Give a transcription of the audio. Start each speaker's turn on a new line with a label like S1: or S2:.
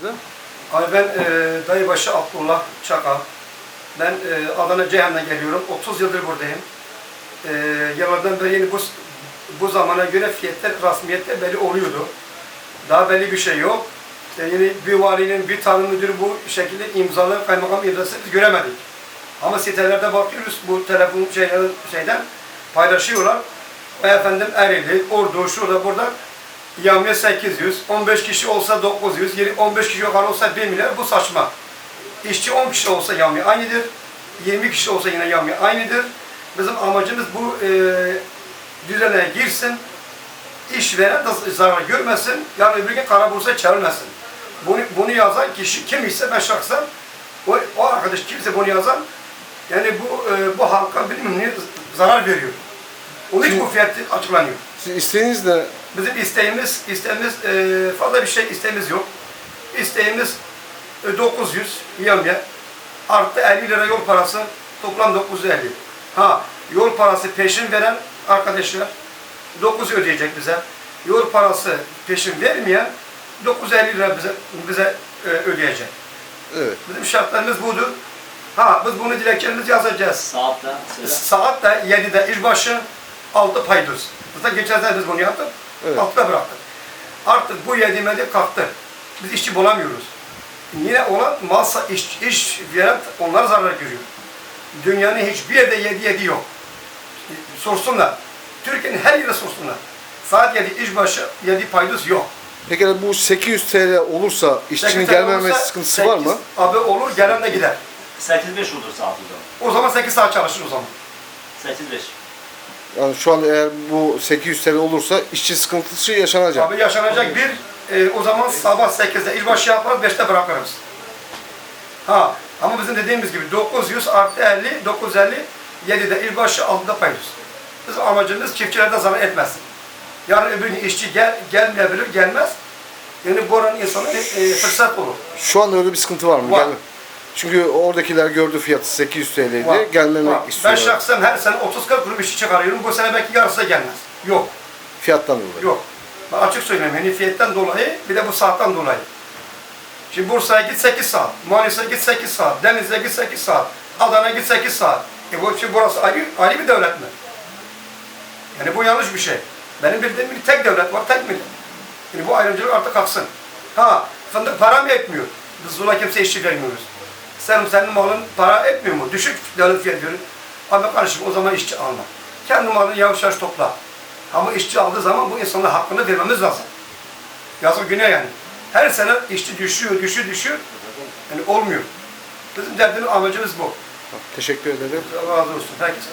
S1: Bize?
S2: Abi ben e, dayıbaşı Abdullah Çakal. Ben e, Adana Ceyhan'dan geliyorum. 30 yıldır buradayım. E, yıllardan beri yeni bu, bu zamana göre fiyatlar rasmiyette belli oluyordu. Daha belli bir şey yok. İşte yeni bir valinin, bir tanrı müdürü bu şekilde imzalı kaymakam imzası göremedik. Ama sitelerde bakıyoruz bu telefon şeylerin şeyden paylaşıyorlar. E, Efendim Ereğli, Ordu, şurada burada yağmaya 800, 15 kişi olsa 900, yeri 15 kişi yukarı olsa 1 milyar bu saçma. İşçi 10 kişi olsa yağmaya aynıdır. 20 kişi olsa yine yağmaya aynıdır. Bizim amacımız bu e, düzene girsin, işveren de zarar görmesin, yarın öbür gün kara borsaya çevrilmesin. Bunu, bunu yazan kişi kim ise ben şahsen, o, o arkadaş kimse bunu yazan, yani bu e, bu halka ne zarar veriyor. Onun için bu fiyat açıklanıyor.
S1: Siz isteğiniz ne?
S2: Bizim isteğimiz, isteğimiz e, fazla bir şey isteğimiz yok. İsteğimiz e, 900 yemye artı 50 lira yol parası toplam 950. Ha yol parası peşin veren arkadaşlar 9 ödeyecek bize. Yol parası peşin vermeyen 950 lira bize bize e, ödeyecek.
S1: Evet.
S2: Bizim şartlarımız budur. Ha biz bunu dilekçemizi yazacağız.
S3: Saatte.
S2: Saat de 7'de işbaşı 6 payduz. Zaten geçen sene biz bunu yaptık.
S1: Evet.
S2: 6'da bıraktık. Artık bu yedimede kalktı. Biz işçi bulamıyoruz. Yine olan masa iş, iş veren onlar zarar görüyor. Dünyanın hiçbir yerde yedi yedi yok. Sorsunlar. Türkiye'nin her yeri sorsunlar. Saat 7 işbaşı 7 payduz yok.
S1: Peki bu 800 TL olursa işçinin gelmemesi
S2: olursa
S1: sıkıntısı var mı?
S2: Abi olur gelen de gider.
S3: 8-5 olur saat o zaman.
S2: O zaman 8 saat çalışır o zaman.
S3: 8-5.
S1: Yani şu an eğer bu 800 TL olursa işçi sıkıntısı yaşanacak.
S2: Abi yaşanacak bir, e, o zaman sabah 8'de ilbaşı yaparız, 5'te bırakırız. Ha, ama bizim dediğimiz gibi 900 artı 50, 950, 7'de ilbaşı, 6'da paydos. Bizim amacımız çiftçilerde zarar etmesin. Yarın öbür gün işçi gel, gelmeyebilir, gelmez. Yani bu oranın insana e, e, fırsat olur.
S1: Şu an öyle bir sıkıntı var mı?
S2: Var.
S1: Gelme- Çünkü oradakiler gördü fiyatı 800 TL'ydi.
S2: Var,
S1: Gelmemek
S2: var. Ben
S1: istiyorlar.
S2: şahsen her sene 30-40 kurum işçi çıkarıyorum. Bu sene belki yarısı da gelmez. Yok.
S1: Fiyattan dolayı.
S2: Yok. Ben açık söyleyeyim. Yani fiyetten dolayı bir de bu saatten dolayı. Şimdi Bursa'ya git 8 saat, Manisa'ya git 8 saat, Denizli'ye git 8 saat, Adana'ya git 8 saat. E bu şimdi burası ayrı, ayrı bir devlet mi? Yani bu yanlış bir şey. Benim bildiğim bir tek devlet var, tek millet. Yani bu ayrımcılık artık kalksın. Ha, fındık para mı etmiyor? Biz buna kimse işçi vermiyoruz. Sen senin malın para etmiyor mu? Düşük devlet fiyat veriyor. Abi kardeşim o zaman işçi alma. Kendi malını yavaş yavaş topla. Ama işçi aldığı zaman bu insanlara hakkını vermemiz lazım. Yazık günah yani. Her sene işçi düşüyor, düşüyor, düşüyor. Yani olmuyor. Bizim derdimiz, amacımız bu.
S1: Teşekkür ederim.
S2: Allah razı olsun herkese.